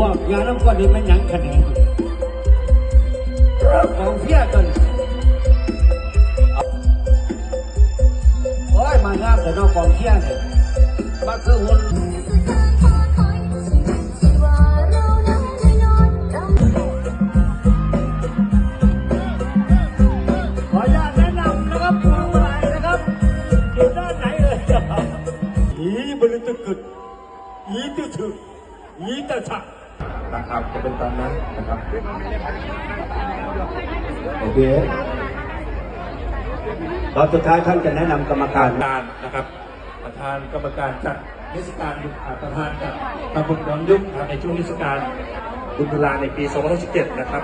วกยาน้ำก้อนนี้มันหยังขนาดของเพี้ยกันโอ้ยมางามแต่นอกกองเพี้ยเนี่ยมาคือหุ่นขออนุญาตแนะนำ นะครับจะเป็นตามนั้นนะครับโอเคตอนสุดท้ายท่านจะแนะนำกรรมการการนะครับ ประธานกรรมการจัดเทศกาลอ่าประธานจัดตำบลย้อนยุคนะครับในช่วงเทศกาลบุญพลาในปี 2017 นะครับ